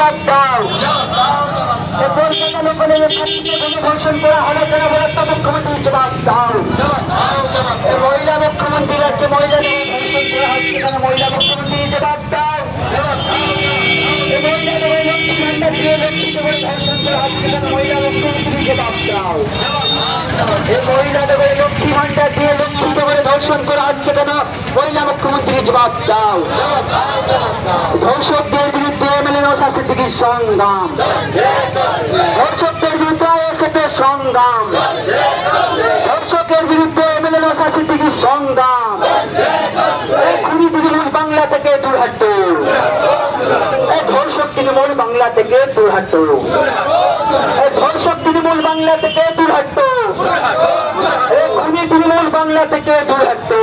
জবাব দাও গণধর্ষণ করা হলো কেন মুখ্যমন্ত্রী জবাব দাও মহিলা মহিলা লক্ষ্মী করা হচ্ছে কেন মহিলা মুখ্যমন্ত্রী জবাব দাও মহিলাদের লক্ষ্মী ভান্ডার দিয়ে লক্ষ্মীকে করে ধর্ষণ করা হচ্ছে কেন মহিলা মুখ্যমন্ত্রী জবাব দাও ধর্ষকদের সিদ্দিকির সংগ্রাম। ধর্ষকদের বিরুদ্ধে সংগ্রাম। ধর্ষকের বিরুদ্ধে সিদ্দিকির সংগ্রাম। খুনি তৃণমূল বাংলা থেকে এই ধর্ষক তৃণমূল বাংলা থেকে এই ধর্ষক তৃণমূল বাংলা থেকে তৃণমূল বাংলা থেকে হাঁটো